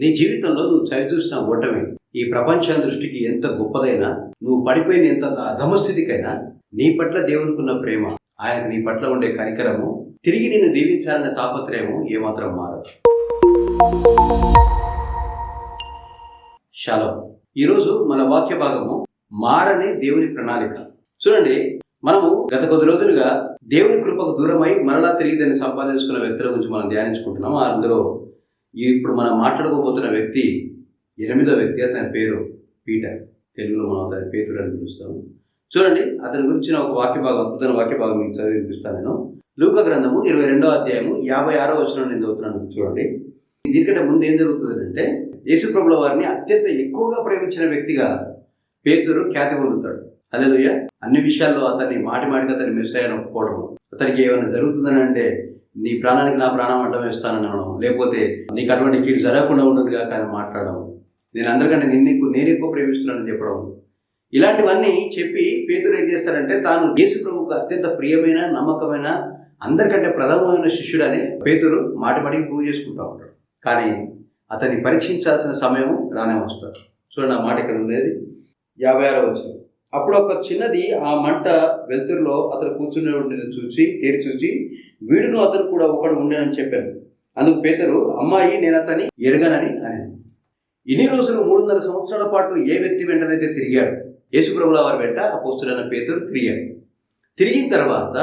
నీ జీవితంలో నువ్వు చవిచూసిన ఓటమి ఈ ప్రపంచం దృష్టికి ఎంత గొప్పదైనా నువ్వు పడిపోయిన ఎంత అధమస్థితికైనా నీ పట్ల దేవునికున్న ప్రేమ ఆయనకు నీ పట్ల ఉండే కనికరము తిరిగి నిన్ను దీవించాలనే తాపత్రయము ఏమాత్రం మారదు. శాలం ఈరోజు మన వాక్య భాగము మారని దేవుని ప్రణాళిక. చూడండి మనము గత కొద్ది రోజులుగా దేవుని కృపకు దూరమై మరలా తిరిగి దాన్ని సంపాదించుకున్న వ్యక్తుల గురించి మనం ధ్యానించుకుంటున్నాం అందులో ఇప్పుడు మనం మాట్లాడుకోబోతున్న వ్యక్తి ఎనిమిదో వ్యక్తి అతని పేరు పీటర్. తెలుగులో మనం అతని పేరు అని పిలుస్తాము. చూడండి అతని గురించిన ఒక వాక్య భాగం అద్భుతమైన వాక్య భాగం మీకు చదివి వినిపిస్తాను నేను. లూక గ్రంథము ఇరవై రెండో అధ్యాయము యాభై ఆరో వచ్చిన నేను చదువుతున్నాను చూడండి. దీనికంటే ముందు ఏం జరుగుతుంది అంటే యేసుప్రభుల వారిని అత్యంత ఎక్కువగా ప్రేమించిన వ్యక్తిగా పేతురు ఖ్యాతి పొందుతాడు. అలెలుయ అన్ని విషయాల్లో అతన్ని మాటి మాటికి మిస్ మెస్సాయని ఒప్పుకోవడం అతనికి ఏమైనా జరుగుతుందని అంటే నీ ప్రాణానికి నా ప్రాణం అడ్డం వేస్తానని అనడం లేకపోతే నీకు అటువంటి కీడు జరగకుండా ఉండదుగా కానీ మాట్లాడడం నేను అందరికంటే నిన్ను నేను ఎక్కువ ప్రేమిస్తున్నానని చెప్పడం. ఇలాంటివన్నీ చెప్పి పేతురు ఏం చేస్తారంటే తాను యేసు ప్రభుకు అత్యంత ప్రియమైన నమ్మకమైన అందరికంటే ప్రథమమైన శిష్యుడని పేతురు మాటి పూజ ప్రూవ్ చేసుకుంటా ఉంటాడు. కానీ అతన్ని పరీక్షించాల్సిన సమయం రానే వస్తారు చూడండి ఆ మాట ఇక్కడ ఉండేది యాభై ఆరో వచ్చింది అప్పుడు ఒక చిన్నది ఆ మంట వెలుతురులో అతను కూర్చుని ఉండేది చూసి తేరి చూసి వీడును అతను కూడా ఒకడు ఉండేనని చెప్పాను. అందుకు పేదరు అమ్మాయి నేను అతని ఎరగనని అని ఇన్ని రోజులు మూడున్నర సంవత్సరాల పాటు ఏ వ్యక్తి వెంటనైతే తిరిగాడు? యేసుప్రభుల వారి వెంట అపోస్తుడైన పేదరు తిరిగాడు. తిరిగిన తర్వాత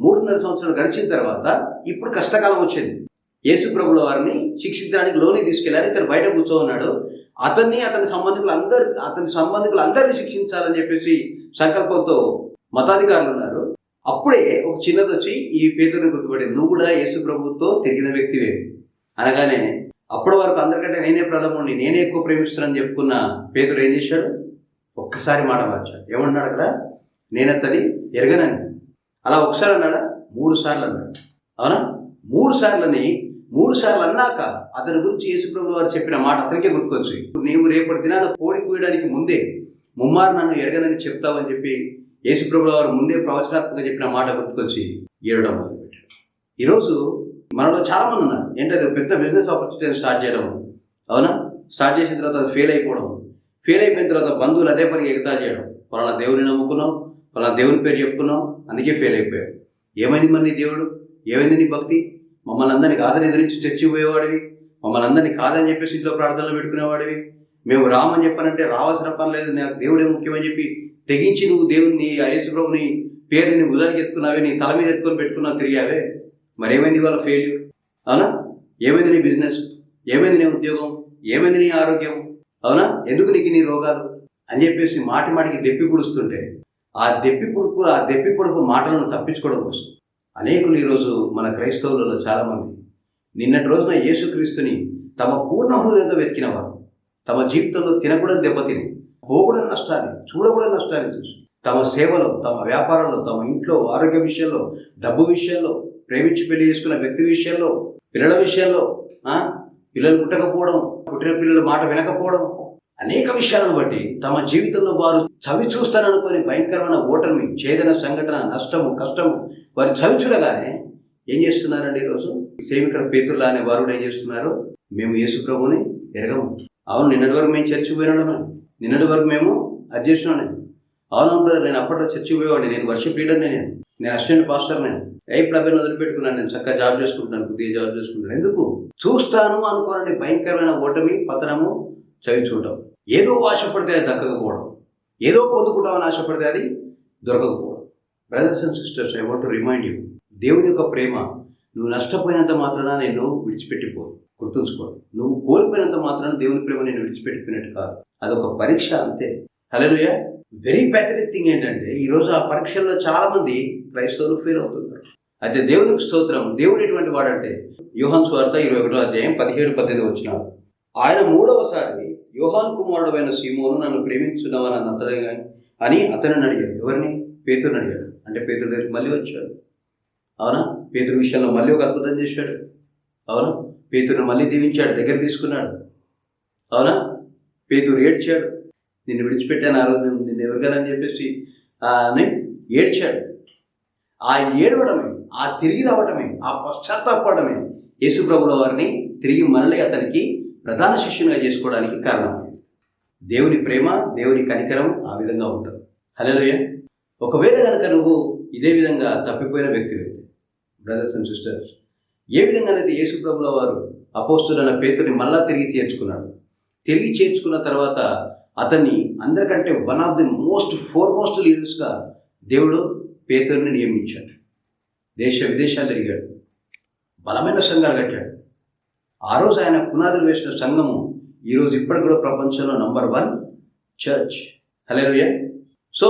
మూడున్నర సంవత్సరాలు గడిచిన తర్వాత ఇప్పుడు కష్టకాలం వచ్చింది. యేసుప్రభుల వారిని శిక్షించడానికి లోని తీసుకెళ్ళాలి ఇతను బయట కూర్చోన్నాడు అతన్ని అతని సంబంధికులు అందరు అతని సంబంధికులు అందరిని శిక్షించాలని చెప్పేసి సంకల్పంతో మతాధికారులు ఉన్నారు. అప్పుడే ఒక చిన్నది వచ్చి ఈ పేదలను గుర్తుపడి నువ్వు కూడా యేసు ప్రభుతో తిరిగిన వ్యక్తివే. అనగానే అప్పటి వరకు అందరికంటే నేనే ప్రథముడిని నేనే ఎక్కువ ప్రేమిస్తున్నానని చెప్పుకున్న పేదరు ఏం చేశాడు? ఒక్కసారి మాట మార్చాడు. ఏమన్నాడు అక్కడ? నేను అతని ఎరగనని. అలా ఒకసారి అన్నాడా? మూడు సార్లు అన్నాడు. అవునా? మూడు సార్లని మూడు సార్లు అన్నాక అతని గురించి యేసుప్రభు వారు చెప్పిన మాట అతనికే గుర్తుకొచ్చి నీవు రేపటి దినాన కోడి కూయడానికి ముందే ముమ్మారు నన్ను ఎరగనని చెప్తావని చెప్పి యేసుప్రభు వారు ముందే ప్రవచనాత్మకంగా చెప్పిన మాట గుర్తుకొచ్చి ఏడవడం మొదలుపెట్టాడు. ఈరోజు మనలో చాలామంది ఉన్నారు. ఏంటది? పెద్ద బిజినెస్ ఆపర్చునిటీ స్టార్ట్ చేయడం. అవునా? స్టార్ట్ చేసిన తర్వాత అది ఫెయిల్ అయిపోవడం. ఫెయిల్ అయిపోయిన తర్వాత బంధువులు అదే పనికి ఎగతా చేయడం. పలానా దేవుని నమ్ముకున్నాం పలానా దేవుని పేరు చెప్పుకున్నాం అందుకే ఫెయిల్ అయిపోయాం. ఏమైంది మరి నీ దేవుడు? ఏమైంది నీ భక్తి? మమ్మల్ని అందరినీ కాదని ఎదిరించి చచ్చిపోయేవాడివి మమ్మల్ని అందరినీ కాదని చెప్పేసి ఇంట్లో ప్రార్థనలు పెట్టుకునేవాడివి. మేము రామని చెప్పానంటే రావాల్సిన పని లేదు. నాకు దేవుడే ముఖ్యమని చెప్పి తెగించి నువ్వు దేవుని యేసుప్రభుని పేరుని భుజానికి ఎత్తుకున్నావే నీ తల మీద ఎత్తుకొని పెట్టుకున్నావు తిరిగావే. మరి ఏమైంది వాళ్ళ ఫెయిల్యూర్ అవునా? ఏమైంది నీ బిజినెస్ ఏమైంది నీ ఉద్యోగం? ఏమైంది నీ ఆరోగ్యం? అవునా? ఎందుకు నీకు నీ రోగాలు? అని చెప్పేసి మాటి మాటికి దెప్పి పుడుస్తుంటే ఆ దెప్పి పుడుపు ఆ దెప్పి పొడుపు మాటలను తప్పించుకోవడం కోసం అనేకులు ఈరోజు మన క్రైస్తవులలో చాలామంది. నిన్నటి రోజున యేసుక్రీస్తుని తమ పూర్ణ హృదయంతో వెతికినవారు. తమ జీవితంలో తినకూడని దెబ్బతిని పోకూడని నష్టాన్ని చూడకూడని నష్టాన్ని చూసి తమ సేవలో తమ వ్యాపారంలో తమ ఇంట్లో ఆరోగ్య విషయంలో డబ్బు విషయంలో ప్రేమించి పెళ్ళి చేసుకున్న వ్యక్తి విషయంలో పిల్లల విషయంలో పిల్లలు పుట్టకపోవడం పుట్టిన పిల్లల మాట వినకపోవడం అనేక విషయాలను బట్టి తమ జీవితంలో వారు చవి చూస్తారనుకొని భయంకరమైన ఓటమి ఛేదన సంఘటన నష్టము కష్టము వారు చవి చూడగానే ఏం చేస్తున్నారండి ఈరోజు? సేమ్ పేతుల్లా అనే వారు ఏం చేస్తున్నారు? మేము యేసు ప్రభుని ఎరగము. అవును నిన్నటి వరకు మేము చర్చి పోయినాడు నిన్నటి వరకు మేము అది అవును బ్రదర్ నేను అప్పట్లో చర్చి పోయేవాడిని. నేను వర్షిప్ లీడర్ నేను. నేను అసిస్టెంట్ పాస్టర్ నేను. ఏ ప్రభావం వదిలిపెట్టుకున్నాను. నేను చక్కగా జాబ్ చేసుకుంటున్నాను కొద్దిగా జాబ్ చేసుకుంటాను ఎందుకు? చూస్తాను అనుకోనండి భయంకరమైన ఓటమి పతనము చవి చూడటం. ఏదో ఆశపడితే అది దక్కకపోవడం. ఏదో పొందుకుంటామని ఆశపడితే అది దొరకకపోవడం. Brothers and sisters I want remind you దేవుని యొక్క ప్రేమ నువ్వు నష్టపోయినంత మాత్రాన నేను విడిచిపెట్టిపోదు గుర్తుంచుకోదు నువ్వు కోల్పోయినంత మాత్రాన దేవుని ప్రేమ నేను విడిచిపెట్టిపోయినట్టు కాదు. అదొక పరీక్ష అంతే. హలోయ వెరీ ప్యాథటిక్ థింగ్ ఏంటంటే ఈరోజు ఆ పరీక్షల్లో చాలామంది క్రైస్తవులు ఫెయిల్ అవుతున్నారు. అయితే దేవునికి స్తోత్రం దేవుడు ఎటువంటి వాడంటే యూహన్ స్వార్థ ఇరవై ఒకటో అధ్యాయం పదిహేడు పద్దెనిమిది వచ్చినాడు. ఆయన మూడవసారి యోహాన్ కుమారుడైన సీమోను నన్ను ప్రేమించున్నావని నన్ను అతడే అని అతను అడిగాడు. ఎవరిని? పేతురుని అడిగాడు. అంటే పేతురు దగ్గరికి మళ్ళీ వచ్చాడు. అవునా? పేతురు విషయంలో మళ్ళీ ఒక అద్భుతం చేశాడు. అవునా? పేతురుని మళ్ళీ దీవించాడు దగ్గర తీసుకున్నాడు. అవునా? పేతురు ఏడ్చాడు. నిన్ను విడిచిపెట్టాను ఆ రోజు నిన్ను ఎవరికైనా చెప్పేసి అని ఏడ్చాడు. ఆ ఏడవడమే ఆ తిరిగి రావడమే ఆ పశ్చాత్తాపడమే యేసుప్రభుల వారిని తిరిగి మనల్ని అతనికి ప్రధాన శిష్యునిగా చేసుకోవడానికి కారణమైంది దేవుని ప్రేమ దేవుని కనికరం ఆ విధంగా ఉంటుంది. హలోయ ఒకవేళ కనుక నువ్వు ఇదే విధంగా తప్పిపోయిన వ్యక్తి బ్రదర్స్ అండ్ సిస్టర్స్ ఏ విధంగానైతే యేసు ప్రభుల వారు అపోస్తులన్న పేతుని మళ్ళా తిరిగి చేర్చుకున్నాడు తిరిగి చేర్చుకున్న తర్వాత అతన్ని అందరికంటే one of the most foremost లీడర్స్గా దేవుడు పేతుర్ని నియమించాడు. దేశ విదేశాలు తిరిగాడు. బలమైన సంఘాలు కట్టాడు. ఆ రోజు ఆయన పునాదులు వేసిన సంఘము ఈరోజు ఇప్పటికి కూడా ప్రపంచంలో number one church hallelujah so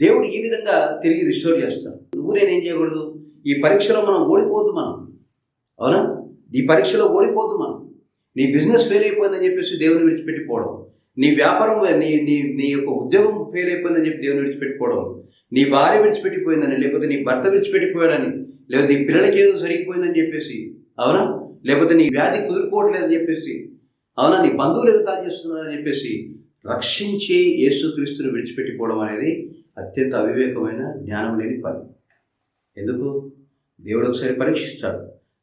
దేవుడు ఈ విధంగా తిరిగి రిస్టోర్ చేస్తాడు. నువ్వు నేనేం చేయకూడదు? ఈ పరీక్షలో మనం ఓడిపోవద్దు మనం. అవునా? ఈ పరీక్షలో ఓడిపోవద్దు మనం. నీ బిజినెస్ ఫెయిల్ అయిపోయిందని చెప్పేసి దేవుని విడిచిపెట్టిపోవడం. నీ వ్యాపారం నీ నీ నీ యొక్క ఉద్యోగం ఫెయిల్ అయిపోయిందని చెప్పి దేవుని విడిచిపెట్టిపోవడం. నీ భార్య విడిచిపెట్టిపోయిందని లేకపోతే నీ భర్త విడిచిపెట్టిపోయాడని లేకపోతే నీ పిల్లలకి ఏదో జరిగిపోయిందని చెప్పేసి. అవునా? లేకపోతే నీ వ్యాధి కుదురుకోవట్లేదని చెప్పేసి అవునా నీ బంధువులు ఏదో తాను చేస్తున్నారని చెప్పేసి రక్షించే యేసుక్రీస్తుని విడిచిపెట్టిపోవడం అనేది అత్యంత అవివేకమైన జ్ఞానం లేని పని. ఎందుకు? దేవుడు ఒకసారి పరీక్షిస్తాడు.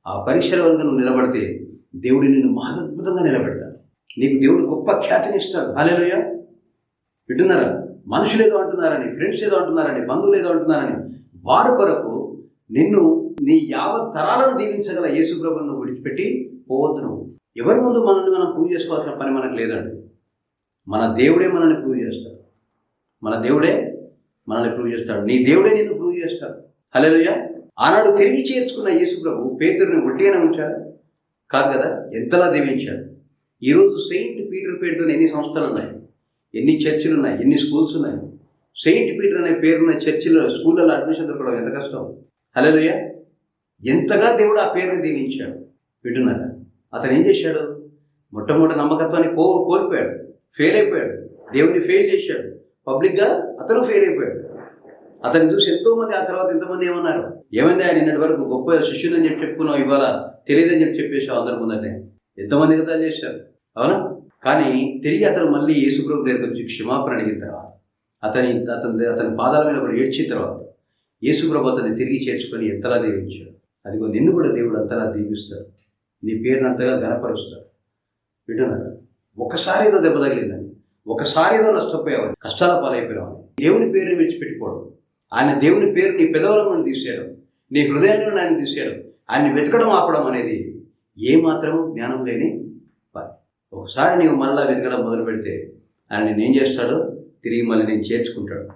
ఆ పరీక్షల వల్ల నువ్వు నిలబడితే దేవుడు నిన్ను మహదద్భుతంగా నిలబెడతాడు. నీకు దేవుడు గొప్ప ఖ్యాతిని ఇస్తాడు. హాలేలోయ వింటున్నారా? మనుషులు ఏదో అంటున్నారని ఫ్రెండ్స్ ఏదో అంటున్నారని బంధువులు ఏదో అంటున్నారని వాడు కొరకు నిన్ను నీ యావత్ తరాలను దీవించగల యేసుప్రభును నువ్వు విడిచిపెట్టి పోవద్దు నువ్వు ఎవరి ముందు మనల్ని మనం ప్రూవ్ చేసుకోవాల్సిన పని మనకు లేదండి. మన దేవుడే మనల్ని ప్రూవ్ చేస్తాడు. మన దేవుడే మనల్ని ప్రూవ్ చేస్తాడు. నీ దేవుడే నిన్ను ప్రూవ్ చేస్తాడు. హలోయ ఆనాడు తిరిగి చేర్చుకున్న యేసు ప్రభు పేతురుని ఒట్టిగానే ఉంచాడు. కాదు కదా ఎంతలా దీవించాడు. ఈరోజు సెయింట్ పీటర్ పేరుతో ఎన్ని సంస్థలు ఉన్నాయి ఎన్ని చర్చిలు ఉన్నాయి ఎన్ని స్కూల్స్ ఉన్నాయి? సెయింట్ పీటర్ అనే పేరున్న చర్చిలో స్కూళ్ళలో అడ్మిషన్ దొరకడం ఎంత కష్టం? హలోయ ఎంతగా దేవుడు ఆ పేరుని దీవించాడు. వింటున్నారా? అతను ఏం చేశాడు? మొట్టమొదటి నమ్మకత్వాన్ని కో కోల్పోయాడు. ఫెయిల్ అయిపోయాడు. దేవుడిని ఫెయిల్ చేశాడు. పబ్లిక్గా అతను ఫెయిల్ అయిపోయాడు. అతను చూసి ఎంతో మంది ఆ తర్వాత ఎంతమంది ఏమన్నారు? ఏమైంది ఆయన నిన్నటి వరకు గొప్ప శిష్యుని అని చెప్పి చెప్పుకున్నావు ఇవాళ తెలియదని చెప్పి చెప్పేసావు అందరి ముందంటే ఎంతమంది కదా చేశారు? అవునా? కానీ తిరిగి అతను మళ్ళీ యేసుప్రభు దగ్గరకు వచ్చి క్షమాపణ అడిగిన తర్వాత అతని అతని అతని పాదాల మీద ఏడ్చిన తర్వాత యేసుప్రభు అతన్ని తిరిగి చేర్చుకొని ఎంతలా దీవించాడు? అదిగో నిన్ను కూడా దేవుడు అంతలా దీవిస్తాడు. నీ పేరునంతగా అంతగా గనపరుస్తాడు వింటున్నారా? ఒకసారి ఏదో దెబ్బ తగిలిందని ఒకసారి ఏదో నష్టపోయావని కష్టాల పాలైపోయావని దేవుని పేరుని విడిచిపెట్టుకోవడం ఆయన దేవుని పేరు నీ పెదవులను తీసేయడం నీ హృదయంలో ఆయన తీసేయడం ఆయన్ని వెతకడం ఆపడం అనేది ఏ మాత్రము జ్ఞానం లేని పని. ఒకసారి నీవు మళ్ళా వెతకడం మొదలు పెడితే ఆయన నేను ఏం చేస్తాడో? తిరిగి మళ్ళీ నేను చేర్చుకుంటాడు.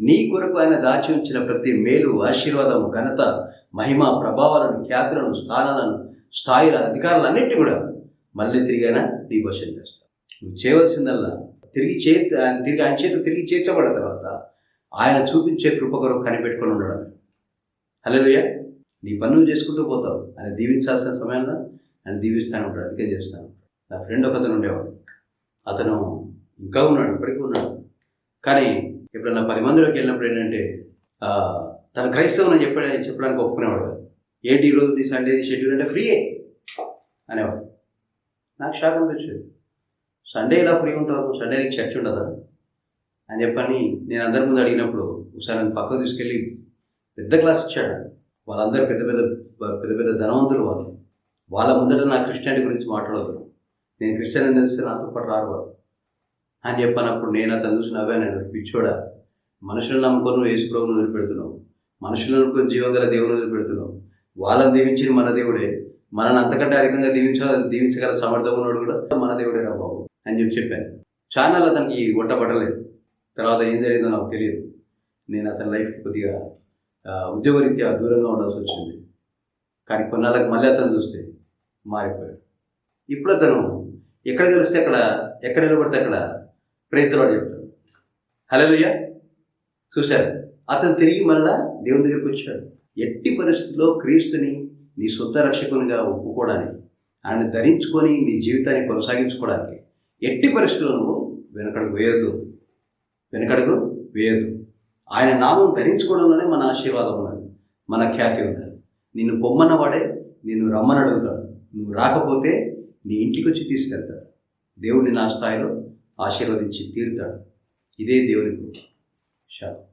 నీ కొరకు ఆయన దాచి ఉంచిన ప్రతి మేలు ఆశీర్వాదము ఘనత మహిమ ప్రభావాలను ఖ్యాతులను స్థానాలను స్థాయిల అధికారాలన్నింటినీ కూడా మళ్ళీ తిరిగి ఆయన నీ చేస్తాడు. నువ్వు చేయవలసిందల్లా తిరిగి చే ఆయన తిరిగి ఆయన చేత తిరిగి చేర్చబడిన తర్వాత ఆయన చూపించే కృప కొరకు కనిపెట్టుకొని ఉండడం హలోయ నీ పనులు చేసుకుంటూ పోతావు. ఆయన దీవించాల్సిన సమయంలో ఆయన దీవిస్తాను ఉంటాడు. అందుకే చేస్తాను. నా ఫ్రెండ్ ఒక అతను ఉండేవాడు. అతను ఇంకా ఉన్నాడు ఇప్పటికీ ఉన్నాడు. కానీ ఎప్పుడన్నా పది మందిలోకి వెళ్ళినప్పుడు ఏంటంటే తన క్రైస్తవం అని చెప్ప చెప్పడానికి ఒప్పుకునేవాడు కాదు. ఏంటి ఈరోజు నీ సండే షెడ్యూల్ అంటే ఫ్రీయే అనేవాడు. నాకు షాక్ అనిపించేది. సండే ఇలా ఫ్రీ ఉంటావు? సండే నీకు చర్చ్ ఉండదా? అని చెప్పని నేను అందరి ముందు అడిగినప్పుడు ఒకసారి నన్ను పక్కకు తీసుకెళ్ళి పెద్ద క్లాస్ ఇచ్చాడు. వాళ్ళందరూ పెద్ద పెద్ద పెద్ద పెద్ద ధనవంతులు వాళ్ళు. వాళ్ళ ముందట నా క్రిస్టియానిటీ గురించి మాట్లాడదు నేను క్రిస్టియన్ అని తెలిస్తే నాతో పాటు రారు వాళ్ళు. అని చెప్పనప్పుడు నేను అతను చూసి నవ్వాను పిచ్చోడా? మనుషులను నమ్ముకొని నువ్వు యేసుప్రభుని వదిలిపెడుతున్నావు. మనుషులను నమ్ముకొని జీవగల దేవుని వదిలిపెడుతున్నావు. వాళ్ళని దీవించిన మన దేవుడే. మనల్ని అంతకంటే అధికంగా దీవించ దీవించగల సమర్థం ఉన్నాడు కూడా మన దేవుడే రా బాబు అని చెప్పి చెప్పాను. ఛానల్ అతనికి వంట పడలేదు తర్వాత ఏం జరిగిందో నాకు తెలియదు. నేను అతని లైఫ్కి కొద్దిగా ఉద్యోగరీత్యా దూరంగా ఉండాల్సి వచ్చింది. కానీ కొన్నాళ్ళకి మళ్ళీ అతను చూస్తే మారిపోయాడు. ఇప్పుడు అతను ఎక్కడ కలిస్తే అక్కడ ఎక్కడ నిలబడితే అక్కడ ప్రైజ్ వాడు చెప్తాడు. హలోయ చూశారు? అతను తిరిగి మళ్ళా దేవుని దగ్గరికి వచ్చాడు. ఎట్టి పరిస్థితుల్లో క్రీస్తుని నీ సొంత రక్షకునిగా ఒప్పుకోవడానికి ఆయన ధరించుకొని నీ జీవితాన్ని కొనసాగించుకోవడానికి ఎట్టి పరిస్థితుల్లో నువ్వు వెనకడుగు వేయొద్దు. వెనకడుగు వేయొద్దు. ఆయన నామం ధరించుకోవడంలోనే మన ఆశీర్వాదం ఉన్నది. మన ఖ్యాతి ఉన్నది. నిన్ను పొమ్మన్న వాడే నిన్ను రమ్మని అడుగుతాడు. నువ్వు రాకపోతే నీ ఇంటికి వచ్చి తీసుకెళ్తాడు దేవుడిని నా స్థాయిలో ఆశీర్వదించి తీరుతాడు. ఇదే దేవుని కృప. శాలం